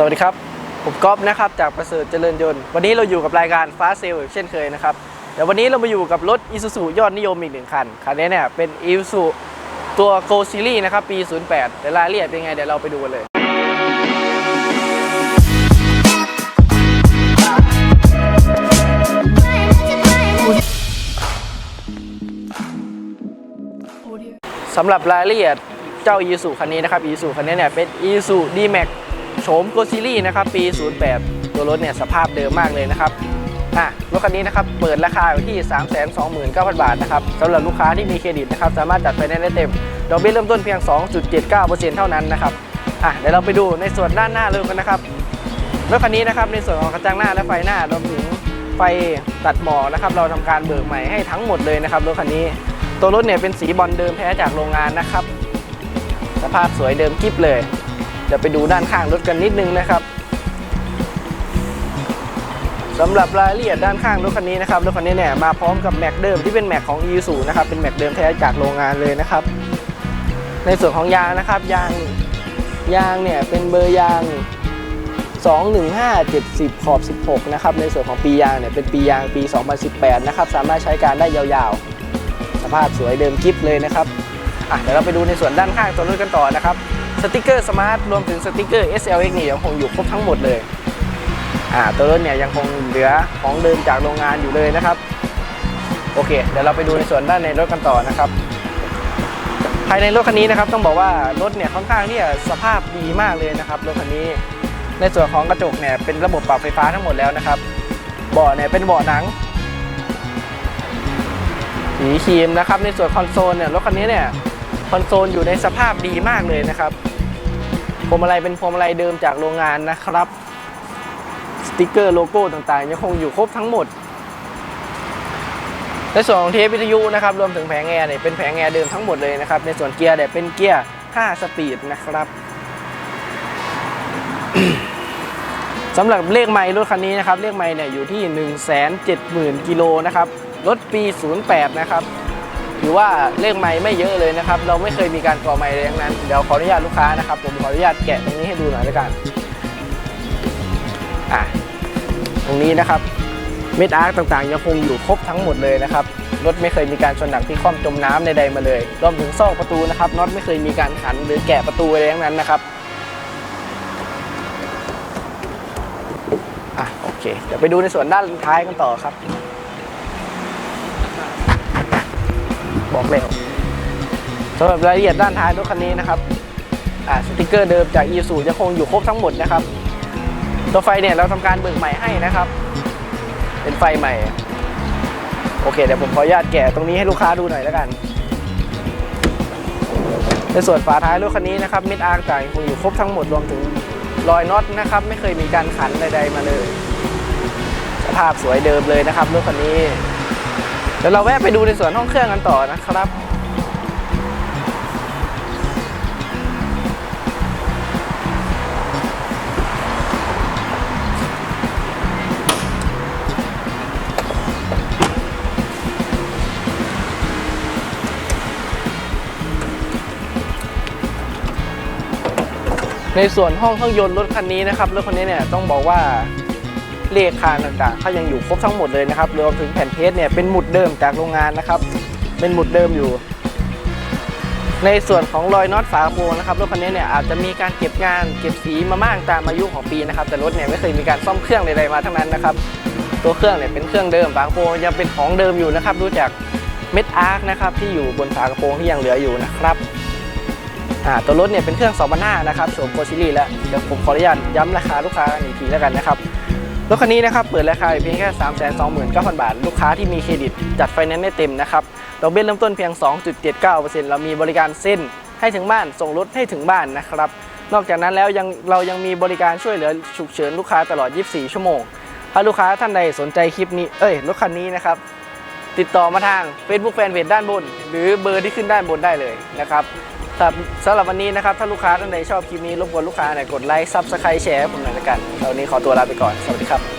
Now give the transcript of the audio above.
สวัสดีครับ ผมก๊อฟนะครับจากประเสริฐเจริญยนต์ วันนี้เราอยู่กับรายการฟ้าเซลล์เช่นเคยนะครับเดี๋ยววันนี้เรามาอยู่กับรถ i s u z u ยอดนิยมอีกหนึ่งคัน คันนี้เนี่ยเป็น i s u z u ตัว Go Series นะครับ ปี 08 แต่รายละเอียดเป็นไงเดี๋ยวเราไปดูกันเลยสำหรับรายละเอียดเจ้า i s u คันนี้นะครับ i s u คันนี้เนี่ยเป็น i s u D-Max โฉม Go Series นะครับปี 08 ตัวรถเนี่ยสภาพเดิมมากเลยนะครับอะรถคันนี้นะครับเปิดราคาอยู่ที่ 329,000 บาทนะครับสำหรับลูกค้าที่มีเครดิตนะครับสามารถจัดไฟแนนซ์ได้เต็มดอกเบี้ยเริ่มต้นเพียง 2.79%เท่านั้นนะครับอะเดี๋ยวเราไปดูในส่วนด้านหน้าเลยกันนะครับรถคันนี้นะครับในส่วนของกระจังหน้าและไฟหน้ารวมถึงไฟตัดหมอกนะครับเราทำการเบิกใหม่ให้ทั้งหมดเลยนะครับรถคันนี้ตัวรถเนี่ยเป็นสีบอลเดิมแท้จากโรงงานนะครับ สภาพสวยเดิมกิ๊บเลย เดี๋ยวไปดูด้านข้างรถกันนิดนึงนะครับสำหรับรายละเอียดด้านข้างรถคันนี้นะครับรถคันนี้เนี่ยมาพร้อมกับแม็กเดิมที่เป็นแม็กของ e ูนะครับเป็นแม็กเดิมแท้จากโรงงานเลยนะครับ ในส่วนของยางนะครับยางยางเนี่ยเป็นเบอร์ยาง 21570 ขอบ 16 นะครับ ในส่วนของปียางเนี่ยเป็นปียางปี 2018 นะครับ สามารถใช้การได้ยาวๆ สภาพสวยเดิมกิ๊บเลยนะครับอะเดี๋ยวเราไปดูในส่วนด้านข้างตัวรถกันต่อนะครับ สติกเกอร์สมาร์ทรวมถึงสติกเกอร์ SLX นี่ยังคงอยู่ครบทั้งหมดเลยอ่าตัวรถเนี่ยยังคงเหลือของเดิมจากโรงงานอยู่เลยนะครับ โอเค เดี๋ยวเราไปดูในส่วนด้านในรถกันต่อนะครับ ภายในรถคันนี้นะครับต้องบอกว่ารถเนี่ยค่อนข้างที่จะสภาพดีมากเลยนะครับรถคันนี้ในส่วนของกระจกเนี่ยเป็นระบบปรับไฟฟ้าทั้งหมดแล้วนะครับเบาะเนี่ยเป็นเบาะหนังสีครีมนะครับในส่วนคอนโซลเนี่ยรถคันนี้เนี่ย คอนโซลอยู่ในสภาพดีมากเลยนะครับพวงมาลัยเป็นพวงมาลัยเดิมจากโรงงานนะครับ สติกเกอร์โลโก้ต่างๆ ยังคงอยู่ครบทั้งหมดในส่วนของเทปวิทยุนะครับรวมถึงแผงแอร์เนี่ยเป็นแผงแอร์เดิมทั้งหมดเลยนะครับ ในส่วนเกียร์เนี่ยเป็นเกียร์ 5 สปีดนะครับสำหรับเลขไมล์รถคันนี้นะครับเลขไมล์เนี่ยอยู่ที่ 170,000กิโลนะครับรถปี 08 นะครับ ถือว่าเลขไมล์ไม่เยอะเลยนะครับ เราไม่เคยมีการก่อไมล์เลยทั้งนั้น เดี๋ยวขออนุญาตลูกค้านะครับ ผมขออนุญาตแกะตรงนี้ให้ดูหน่อยล้วกันอะตรงนี้นะครับเม็ดอาร์ต่างๆยังคงอยู่ครบทั้งหมดเลยนะครับรถไม่เคยมีการชนหนักที่คว่ำจมน้ำใดๆมาเลยรวมถึงซอกประตูนะครับน็อตไม่เคยมีการขันหรือแกะประตูอะไรทั้งนั้นนะครับอะโอเค เดี๋ยวไปดูในส่วนด้านท้ายกันต่อครับ บอกเร็วสำหรับรายละเอียดด้านท้ายรถคันนี้นะครับสติกเกอร์เดิมจาก e ีซูยังคงอยู่ครบทั้งหมดนะครับ ตัวไฟเนี่ยเราทำการเบิกใหม่ให้นะครับ เป็นไฟใหม่ โอเคเดี๋ยวผมขออนุญาตแกะตรงนี้ให้ลูกค้าดูหน่อยแล้วกัน ในส่วนฝาท้ายรถคันนี้นะครับมิดอาร์ต่างยังคงอยู่ครบทั้งหมดรวมถึงรอยน็อตนะครับ ไม่เคยมีการขันใดๆมาเลย สภาพสวยเดิมเลยนะครับรถคันนี้ เดี๋ยวเราแวะไปดูในส่วนห้องเครื่องกันต่อนะครับ ในส่วนห้องเครื่องยนต์รถคันนี้นะครับรถคันนี้เนี่ยต้องบอกว่า เลขคานต่างๆเขายังอยู่ครบทั้งหมดเลยนะครับรวมถึงแผ่นเพจเนี่ยเป็นหมุดเดิมจากโรงงานนะครับ เป็นหมุดเดิมอยู่ ในส่วนของรอยน็อตฝากระโปรงนะครับรถคันนี้เนี่ยอาจจะมีการเก็บงานเก็บสีมาบ้างตามอายุของปีนะครับ แต่รถเนี่ยไม่เคยมีการซ่อมเครื่องใดๆมาทั้งนั้นนะครับ ตัวเครื่องเนี่ยเป็นเครื่องเดิมฝากระโปรงยังเป็นของเดิมอยู่นะครับดูจากเม็ดอาร์คนะครับที่อยู่บนฝากระโปรงที่ยังเหลืออยู่นะครับตัวรถเนี่ยเป็นเครื่อง2,500นะครับโฉมโกชิลี่แล้วเดี๋ยวผมขออนุญาตย้ำราคาลูกค้าอีกทีแล้วกันนะครับ รถคันนี้นะครับเปิดราคาเพียงแค่ 3 2 9 0 0 0 บาท ลูกค้าที่มีเครดิตจัดไฟแนนซ์ได้เต็มนะครับดอกเบี้ยเริ่มต้นเพียง 2.79%เรามีบริการเส้นให้ถึงบ้านส่งรถให้ถึงบ้านนะครับ นอกจากนั้นแล้วยังเรายังมีบริการช่วยเหลือฉุกเฉินลูกค้าตลอด 24 ชั่วโมง ถ้าลูกค้าท่านใดสนใจคลิปนี้เอ้ยรถคันนี้นะครับติดต่อมาทาง Facebook Fanpage ด้านบน หรือเบอร์ที่ขึ้นด้านบนได้เลยนะครับ สำหรับสำหรับวันนี้นะครับ ถ้าลูกค้าท่านใดชอบคลิปนี้รบกวนลูกค้าหน่อยกดไลค์ซับสไครต์แชร์ให้ผมหน่อยละกันวันนี้ขอตัวลาไปก่อน สวัสดีครับ